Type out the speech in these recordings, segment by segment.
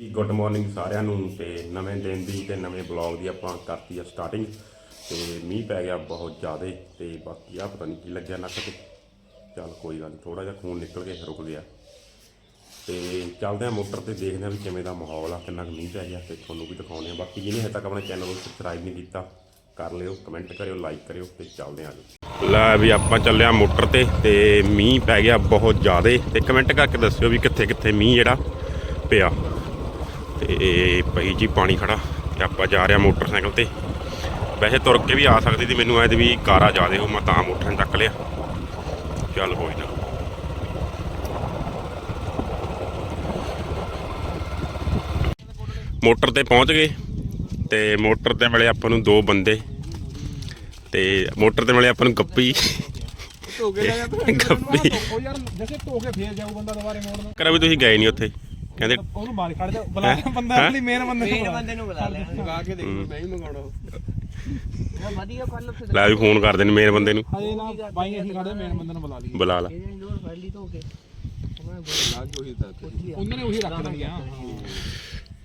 ਜੀ good morning ਸਾਰਿਆਂ ਨੂੰ ਤੇ ਨਵੇਂ ਦਿਨ ਦੀ ਤੇ ਨਵੇਂ ਬਲੌਗ ਦੀ ਆਪਾਂ ਕਰਤੀ ਆ ਸਟਾਰਟਿੰਗ ਤੇ ਮੀਂਹ ਪੈ ਗਿਆ ਬਹੁਤ ਜ਼ਿਆਦਾ ਤੇ ਬਾਕੀ ਆ ਪਤਾ ਨਹੀਂ ਕੀ ਲੱਗਿਆ ਨੱਕ ਤੇ। ਚੱਲ ਕੋਈ ਗੱਲ ਨਹੀਂ ਥੋੜਾ ਜਿਹਾ ਖੂਨ ਨਿਕਲ ਕੇ ਰੁਕ ਗਿਆ। ਤੇ ਚੱਲਦੇ ਆ ਮੋਟਰ ਤੇ ਦੇਖਦੇ ਆ ਵੀ ਕਿਵੇਂ ਦਾ ਮਾਹੌਲ ਆ, ਕਿੰਨਾ ਕੁ ਮੀਂਹ ਪੈ ਗਿਆ ਤੇ ਤੁਹਾਨੂੰ ਵੀ ਦਿਖਾਉਂਦੇ ਆ। ਬਾਕੀ ਜਿਹਨੇ ਹਜੇ ਤੱਕ ਆਪਣੇ ਚੈਨਲ ਨੂੰ ਸਬਸਕ੍ਰਾਈਬ ਨਹੀਂ ਕੀਤਾ, ਕਰ ਲਿਓ ਕਮੈਂਟ ਕਰਿਓ ਲਾਈਕ ਕਰਿਓ ਤੇ ਚੱਲਦੇ ਆ ਜੀ। ਲੈ ਵੀ ਆਪਾਂ ਚੱਲਿਆ ਮੋਟਰ ਤੇ ਤੇ ਮੀਂਹ ਪੈ ਗਿਆ ਬਹੁਤ ਜ਼ਿਆਦਾ ਤੇ ਕਮੈਂਟ ਕਰਕੇ ਦੱਸਿਓ ਵੀ ਕਿੱਥੇ ਕਿੱਥੇ ਮੀਂਹ ਜਿਹੜਾ ਪਿਆ। ਤੇ ਪਈ ਜੀ ਪਾਣੀ ਖੜਾ ਤੇ ਆਪਾਂ ਜਾ ਰਹੇ ਆ ਮੋਟਰਸਾਈਕਲ ਤੇ। ਵੈਸੇ ਤੁਰ ਕੇ ਵੀ ਆ ਸਕਦੀ ਸੀ ਮੈਨੂੰ ਐ ਤੇ ਵੀ ਕਾਰਾ ਜ਼ਿਆਦੇ ਹੋ ਮੈਂ ਤਾਂ ਮੋਟਰ ਚੱਕ ਲਿਆ। ਚੱਲ ਕੋਈ ਨਾ। ਮੋਟਰ ਤੇ ਪਹੁੰਚ ਗਏ ਤੇ ਮੋਟਰ ਤੇ ਮਿਲੇ ਆਪਾਂ ਨੂੰ ਦੋ ਬੰਦੇ ਤੇ ਮੋਟਰ ਤੇ ਮਿਲੇ ਆਪਾਂ ਨੂੰ ਗੱਪੀ। ਧੋ ਕੇ ਲੈ ਜਾਂਦਾ ਗੱਪੀ। ਉਹ ਯਾਰ ਜੈਸੇ ਧੋ ਕੇ ਫੇਰ ਜਾਊ ਬੰਦਾ ਦੁਬਾਰੇ ਮੋੜਨ। ਕਰਾ ਵੀ ਤੁਸੀਂ ਗਏ ਨਹੀਂ ਉੱਥੇ। ਕਹਿੰਦੇ ਉਹਨੂੰ ਬਾਹਰ ਖੜ ਜਾ ਬੁਲਾ ਬੰਦਾ ਮੇਨ ਬੰਦੇ ਨੂੰ ਮੇਨ ਬੁਲਾ ਬੰਦੇ ਨੂੰ ਬੁਲਾ ਲਿਆ। ਲਗਾ ਕੇ ਦੇਖ ਮੈਂ ਹੀ ਮੰਗਾਉਣਾ। ਵਧੀਆ ਕੱਲ ਫਿਰ ਲੈ ਵੀ ਫੋਨ ਕਰਦੇ ਨੇ ਮੇਨ ਬੰਦੇ ਨੂੰ। ਹਜੇ ਨਾ ਬਾਈ ਅਸੀਂ ਖੜੇ ਮੇਨ ਬੰਦੇ ਨੂੰ ਬੁਲਾ ਲਈ ਬੁਲਾ ਲਾ। ਇਹਨੇ ਲੋੜ ਫੜ ਲਈ ਧੋ ਕੇ। ਉਹਨਾਂ ਨੇ ਉਹੀ ਰੱਖ ਦੇਣੀਆਂ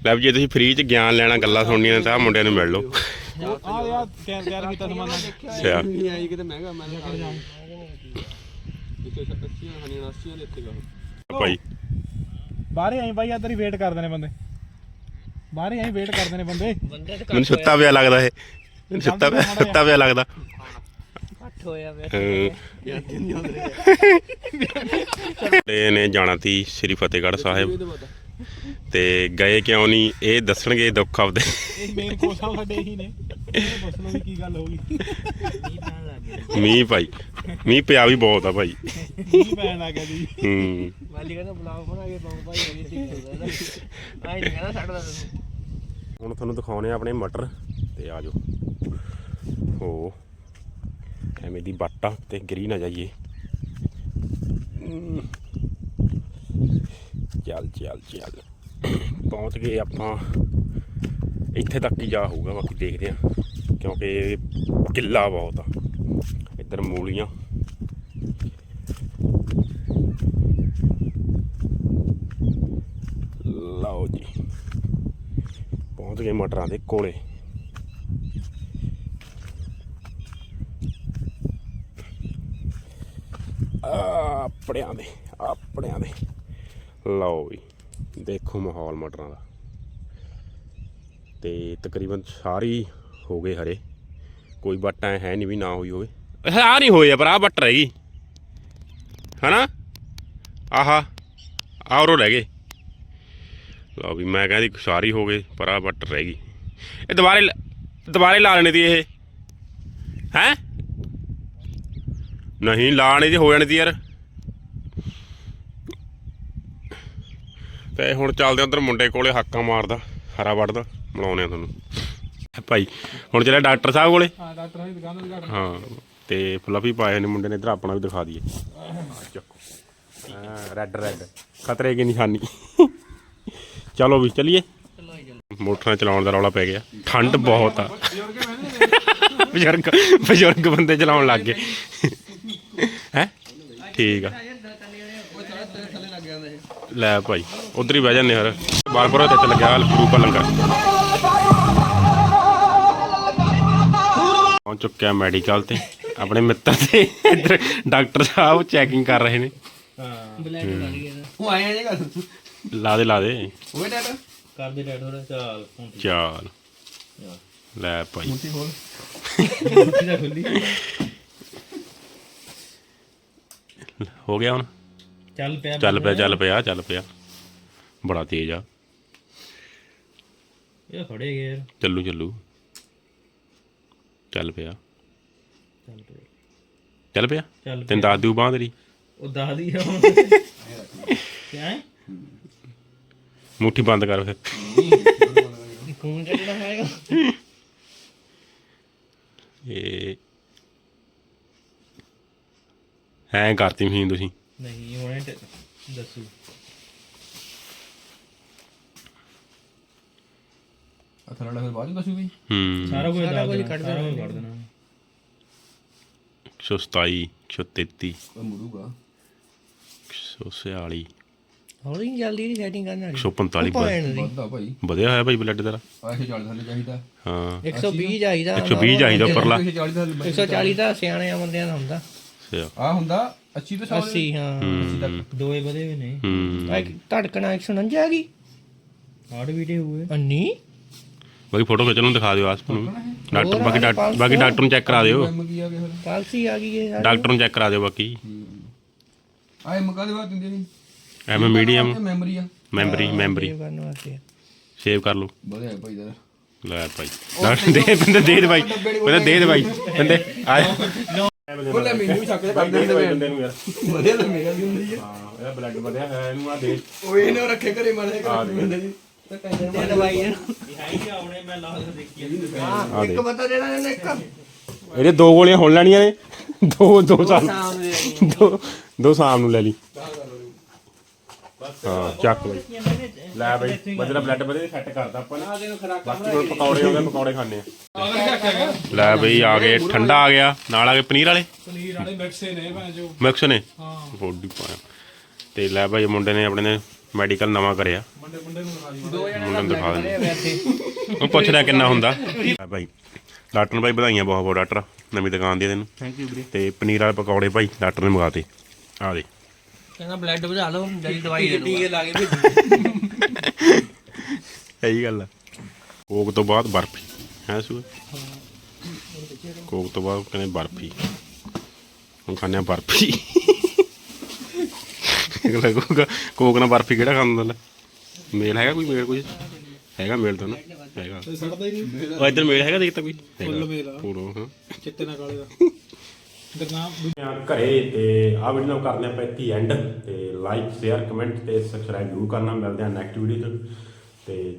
ਲੈ ਵੀ ਜੇ ਤੁਸੀਂ ਫ੍ਰੀ ਚ ਗਿਆਨ ਲੈਣਾ ਗੱਲਾਂ ਸੁਣਨੀਆਂ ਨੇ ਤਾਂ ਆਹ ਮੁੰਡਿਆਂ ਨੂੰ ਮਿਲ ਲਓ। ਆ ਯਾਰ ਤਿਆਰ ਤਿਆਰ ਕੀਤਾ ਸਮਾਨ। ਅੱਛਾ। ਨਹੀਂ। ਆਈ ਕਿਤੇ ਮਹਿੰਗਾ ਮੈਂ ਕਿਤੇ 80 ਹਣੀ 80 ਦੇ ਇੱਥੇ ਭਾਈ। ਬਾਹਰੇ ਆਈ ਬਾਈ ਹੀ ਵੇਟ ਕਰਦੇ ਨੇ ਬੰਦੇ। ਬਾਹਰੇ ਆਈ ਵੇਟ ਕਰਦੇ ਨੇ ਬੰਦੇ। ਬੰਦੇ ਤੇ ਮੈਨੂੰ ਸੁੱਤਾ ਪਿਆ ਲੱਗਦਾ ਇਹ। ਮੈਨੂੰ ਸੁੱਤਾ ਪਿਆ ਸੁੱਤਾ ਪਿਆ ਲੱਗਦਾ। ਘੱਟ ਹੋਇਆ ਵੇ। ਹਾਂ। ਤੇ ਨੇ ਜਾਣਾ ਤੀ ਸ੍ਰੀ ਫਤਿਹਗੜ੍ਹ ਸਾਹਿਬ। ਤੇ ਗਏ ਕਿਉਂ ਨਹੀਂ? ਇਹ ਦੱਸਣਗੇ ਦੁੱਖ ਆਪਦੇ। ਇਹ ਮੇਨ ਕੋਸਾ ਸਾਡੇ ਹੀ ਨੇ। ਇਹ ਲਓ ਵੀ ਕੀ ਗੱਲ ਹੋ ਗਈ। ਮੀਂਹ ਭਾਈ। ਮੀਂਹ ਪਿਆ ਵੀ ਬਹੁਤ ਆ ਭਾਈ। ਕੀ ਪੈਣ ਲੱਗ ਗਿਆ ਜੀ। ਹੂੰ। ਵਾਲੀ ਕਹਿੰਦਾ ਬੁਲਾਓ ਬਣਾ ਕੇ ਪਾਉ ਭਾਈ ਇਹ ਠੀਕ ਹੋ ਆਈ ਨਹੀਂ ਕਹਿੰਦਾ ਛੱਡ ਦਾ ਤੈਨੂੰ। ਹੁਣ ਤੁਹਾਨੂੰ ਦਿਖਾਉਣੇ ਆ ਆਪਣੇ ਮਟਰ। ਤੇ ਆ ਜਾਓ। ਹੋ। ਐਵੇਂ ਦੀ ਬਾਟਾ ਤੇ ਗਿਰੀ ਨਾ ਜਾਈਏ। ਹਮ। ਚੱਲ ਚੱਲ ਚੱਲ। ਪਹੁੰਚ ਗਏ ਆਪਾਂ। ਇੱਥੇ ਤੱਕ ਹੀ ਜਾ ਹੋਊਗਾ, ਬਾਕੀ ਦੇਖਦੇ ਆ ਕਿਉਂਕਿ ਕਿੱਲਾ ਬਹੁਤ ਆ। ਇੱਧਰ ਮੂਲੀਆਂ। ਲਓ ਜੀ। ਪਹੁੰਚ ਗਏ ਮਟਰਾਂ ਦੇ ਕੋਲੇ। ਆਪਣਿਆਂ ਦੇ ਆਪਣਿਆਂ ਦੇ। ਲਓ ਵੀ, ਦੇਖੋ ਮਾਹੌਲ ਮਟਰਾਂ ਦਾ। ਤੇ ਤਕਰੀਬਨ ਸਾਰੀ ਹੋ ਗਏ ਹਰੇ। ਕੋਈ ਬੱਟ ਹੈ ਨਹੀਂ ਵੀ ਨਾ ਹੋਈ ਹੋਵੇ। ਆ ਨਹੀਂ ਹੋਏ ਆ, ਪਰ ਆ ਬੱਟ ਰਹਿ ਗਈ। ਹਨਾ? ਆਹਾ ਆਹ ਉਰੋਂ ਰਹਿ ਗਏ। ਲਓ ਵੀ, ਮੈਂ ਕਹਿੰਦੀ ਸਾਰੀ ਹੋ ਗਏ, ਪਰ ਆ ਬੱਟ ਰਹਿ ਗਈ। ਇਹ ਦੁਬਾਰੇ ਲ- ਦੁਬਾਰੇ ਲਾ ਲੈਣੀ ਤੀ ਇਹ। ਹੈ? ਨਹੀਂ ਲਾਣੇ ਦੀ ਹੋ ਜਾਣੀ ਤੀ ਯਾਰ। ਤੇ ਹੁਣ ਚੱਲਦੇ ਉਧਰ ਮੁੰਡੇ ਕੋਲੇ ਹਾਕਾਂ ਮਾਰਦਾ ਹਰਾ ਵੜਦਾ ਮਿਲਾਉਣੇ ਆ ਤੁਹਾਨੂੰ। ਭਾਈ ਹੁਣ ਚੱਲਿਆ ਡਾਕਟਰ ਸਾਹਿਬ ਕੋਲੇ? ਹਾਂ ਡਾਕਟਰ ਦੀ ਦੁਕਾਨ ਦੀ ਹਾਂ ਤੇ ਫਲਫੀ ਪਾਏ ਨੇ ਮੁੰਡੇ ਨੇ ਇਧਰ ਆਪਣਾ ਵੀ ਦਿਖਾ ਦਈਏ। ਚੱਕੋ। ਰੈੱਡ ਰੈੱਡ ਖਤਰੇ ਕੀ ਨਿਸ਼ਾਨੀ। ਚਲੋ ਵੀ ਚਲਿਏ। ਮੋਟਰਾਂ ਚਲਾਉਣ ਦਾ ਰੌਲਾ ਪੈ ਗਿਆ। ਠੰਡ ਬਹੁਤ ਆ। ਬਜ਼ੁਰਗ ਬਜ਼ੁਰਗ ਬੰਦੇ ਚਲਾਉਣ ਲੱਗ ਗਏ। ਹੈ? ਠੀਕ ਆ। ਲੈ ਭਾਈ ਉਧਰ ਹੀ ਬਹਿ ਜਾਂਦੇ ਹਰ ਬਾਰਪੁਰ ਤੇ ਲੱਗਿਆ ਰੂਪਾ ਲੰਗਰ। ਪਹੁੰਚ ਚੁੱਕਿਆ ਮੈਡੀਕਲ ਤੇ ਆਪਣੇ ਮਿੱਤਰ ਤੇ। ਇੱਧਰ ਡਾਕਟਰ ਸਾਹਿਬ ਚੈਕਿੰਗ ਕਰ ਰਹੇ ਨੇ। ਬਲੈਕ ਲਾ ਲਈ ਇਹਦਾ ਉਹ ਆਇਆ ਨਹੀਂ ਗੱਲ ਲਾ ਦੇ ਲਾ ਦੇ ਓਏ ਡਾਟਾ ਕਰ ਦੇ ਡੈਡ ਥੋੜਾ ਚਾਲ ਲੈ ਭਾਈ ਖੁੱਲੀ ਹੋ ਗਿਆ ਹੁਣ? ਚੱਲ ਪਿਆ ਚੱਲ ਪਿਆ ਚੱਲ ਪਿਆ ਚੱਲ ਪਿਆ। ਬੜਾ ਤੇਜ਼ ਆ। ਇਹ ਖੜੇ ਗਏ ਯਾਰ। ਚੱਲੂ ਚੱਲੂ। ਚੱਲ ਪਿਆ। ਚੱਲ ਪਿਆ। ਚੱਲ ਪਿਆ? ਚੱਲ ਤੈਨੂੰ ਦੱਸ ਦਿਓ ਬਾਂਹ ਤੇਰੀ। ਉਹ ਦੱਸਦੀ ਆ। ਕਿਆ? ਹੈ ਮੁੱਠੀ ਬੰਦ ਕਰ ਫਿਰ। ਖੂਨ ਚੱਲਦਾ ਹੈਗਾ। ਇਹ ਐਂ ਕਰਤੀ ਮਸ਼ੀਨ ਤੁਸੀਂ। ਨਹੀਂ ਹੁਣੇ ਤੇ ਦੱਸੂ। ਅਥਰਾ ਲਗਾ ਬਾਅਦ ਦੱਸੂ ਵੀ ਹੂੰ। ਸਾਰਾ ਕੁਝ ਸਾਰਾ ਕੁਝ ਕੱਢ ਦੇਣਾ। ਕੱਢ ਦੇਣਾ। 127 133 ਉਹ ਮੁੜੂਗਾ। 146 ਹੌਲੀ ਜਲਦੀ ਦੀ ਸੈਟਿੰਗ ਕਰਨ ਵਾਲੀ। 145 ਬਸ। ਭੈਣ ਦੀ ਵੱਧਦਾ ਭਾਈ। ਵਧਿਆ ਹੋਇਆ ਭਾਈ ਬਲੱਡ ਤੇਰਾ? ਆ 140 ਥੱਲੇ ਚਾਹੀਦਾ। ਹਾਂ। 120 ਚਾਹੀਦਾ 120 ਚਾਹੀਦਾ ਉੱਪਰਲਾ। 140 ਥੱਲੇ 140 ਤਾਂ ਸਿਆਣਿਆਂ ਬੰਦਿਆਂ ਦਾ ਹੁੰਦਾ। ਅੱਛਾ। ਆ ਹੁੰਦਾ 80 ਤੋਂ 100 80 ਹਾਂ। ਹੂੰ। ਦੋਏ ਵਧੇ ਵੀ ਨੇ। ਹੂੰ। ਆ ਇੱਕ ਧੜਕਣਾ 149 ਆ ਗਈ। ਹਾਰਟ ਹੋਏ। ਅੰਨੀ। ਬਾਕੀ ਫੋਟੋ ਖਿੱਚ ਨੂੰ ਦਿਖਾ ਦਿਓ ਆਸਪ ਨੂੰ। ਡਾਕਟਰ ਬਾਕੀ ਡਾਕਟਰ ਬਾਕੀ ਡਾਕਟਰ ਨੂੰ ਚੈੱਕ ਕਰਾ ਦਿਓ। ਐਮ ਕੀ ਆ ਗਿਆ ਫਿਰ ਪਾਲਸੀ ਆ ਗਈ ਹੈ ਡਾਕਟਰ ਨੂੰ ਚੈੱਕ ਕਰਾ ਦਿਓ ਬਾਕੀ। ਆ ਐਮ ਕਾ ਦੇ ਬਾਅਦ ਦਿੰਦੇ ਨਹੀਂ ਐਮ ਮੀਡੀਅਮ ਮੈਮਰੀ ਆ। Memory memory. ਸੇਵ ਕਰ ਲਓ। ਵਧੀਆ ਭਾਈ ਦਾ ਲੈ ਭਾਈ। ਦੇ ਬੰਦੇ ਦੇ ਦੇ ਭਾਈ। ਬੰਦੇ ਦੇ ਦੇ ਭਾਈ। ਬੰਦੇ ਆ ਉਹ ਲੈ ਮੈਨੂੰ ਵੀ ਛੱਕ ਦੇ ਬੰਦੇ ਨੂੰ ਯਾਰ। ਵਧੀਆ ਤਾਂ ਮੇਰਾ ਵੀ ਹੁੰਦੀ ਆ। ਹਾਂ ਇਹਦਾ ਬਲੱਡ ਵਧਿਆ ਹੋਇਆ ਇਹਨੂੰ ਆ ਦੇ। ਉਹ ਇਹਨੇ ਰੱਖੇ ਘਰੇ ਮਾਰੇ ਆ ਦੇ। ਦਵਾਈ ਆ ਦੇ ਇੱਕ ਬੰਦਾ ਦੇਣਾ ਇਹਨੇ ਇੱਕ। ਇਹਦੇ ਦੋ ਗੋਲੀਆਂ ਹੁਣ ਲੈਣੀਆਂ ਨੇ। ਦੋ ਦੋ ਸਾਲ। ਦੋ। ਦੋ ਸ਼ਾਮ ਨੂੰ ਲੈ ਲਈ। ਹਾਂ ਚੱਕ ਬਈ ਲੈ ਬਈ ਬੰਦੇ ਬਲੱਡ ਵਧੇ ਸੈੱਟ ਕਰਦਾ ਆਪਾਂ ਨੇ। ਬਾਕੀ ਹੁਣ ਪਕੌੜੇ ਹੋ ਗਏ ਪਕੌੜੇ ਖਾਣੇ ਆ। ਲੈ ਬਈ ਆ ਗਏ ਠੰਡਾ ਆ ਗਿਆ। ਨਾਲ ਆ ਗਏ ਪਨੀਰ ਵਾਲੇ? ਪਨੀਰ ਵਾਲੇ ਮਿਕਸੇ ਨੇ ਭਾਂ ਜੋ ਮਿਕਸ ਨੇ? ਹਾਂ। ਫੋਡੀ ਪਾਇਆ। ਤੇ ਲੈ ਭਾਈ ਮੁੰਡੇ ਨੇ ਆਪਣੇ ਨੇ ਮੈਡੀਕਲ ਨਵਾਂ ਕਰਿਆ। ਮੁੰਡੇ ਮੁੰਡੇ ਨੂੰ ਦਿਖਾ ਦੀ ਦੋ ਜਣੇ ਮੁੰਡੇ ਨੂੰ ਦਿਖਾ ਦਿੰਦੇ। ਉਹ ਪੁੱਛਦਾ ਕਿੰਨਾ ਹੁੰਦਾ। ਲੈ ਭਾਈ ਡਾਕਟਰ ਨੂੰ ਭਾਈ ਵਧਾਈਆਂ ਬਹੁਤ ਬਹੁਤ ਡਾਕਟਰ। ਨਵੀਂ ਦੁਕਾਨ ਦੀ ਤੈਨੂੰ। ਥੈਂਕ ਯੂ ਵੀਰੇ। ਤੇ ਪਨੀਰ ਵਾਲੇ ਪਕੌੜੇ ਭਾਈ ਡਾਕਟਰ ਨੇ ਮੰਗਾਤੇ। ਆ ਦੇ। ਕਹਿੰਦਾ ਬਲੱਡ ਵਧਾ ਲਓ ਜਲਦੀ ਦਵਾਈ ਦੇ ਦੂੰਗਾ। ਲਾ ਕੇ ਇਹੀ ਗੱਲ ਆ। ਕੋਕ ਤੋਂ ਬਾਅਦ ਬਰਫੀ ਹੈ ਸੂ ਕੋਕ ਤੋਂ ਬਾਅਦ ਕਹਿੰਦੇ ਬਰਫੀ। ਹੁਣ ਖਾਣੇ ਆ ਬਰਫੀ। ਲੱਗੂਗਾ ਕੋਕ ਨਾਲ ਬਰਫੀ ਕਿਹੜਾ ਖਾਂਦਾ ਲੈ? ਮੇਲ ਹੈਗਾ ਕੋਈ ਮੇਲ ਕੋਈ? ਹੈਗਾ ਮੇਲ ਤਾਂ ਨਾ? ਹੈਗਾ। ਸੜਦਾ ਹੀ ਨਹੀਂ। ਉਹ ਇੱਧਰ ਮੇਲ ਹੈਗਾ ਦੇਖ ਤਾਂ ਕੋਈ? ਫੁੱਲ ਮੇਲ ਆ। ਪੂਰਾ ਹਾਂ। ਚਿੱਟੇ ਨਾਲ ਕਾਲੇ ਦਾ। ਘਰੇ ਤੇ ਆ ਵੀਡੀਓ ਨੂੰ ਕਰਦੇ ਆਪਾਂ ਇੱਥੇ ਐਂਡ ਤੇ ਲਾਈਕ ਸ਼ੇਅਰ ਕਮੈਂਟ ਤੇ ਸਬਸਕ੍ਰਾਈਬ ਜ਼ਰੂਰ ਕਰਨਾ। ਮਿਲਦੇ ਆ ਨੈਕਸਟ ਵੀਡੀਓ 'ਚ। ਤੇ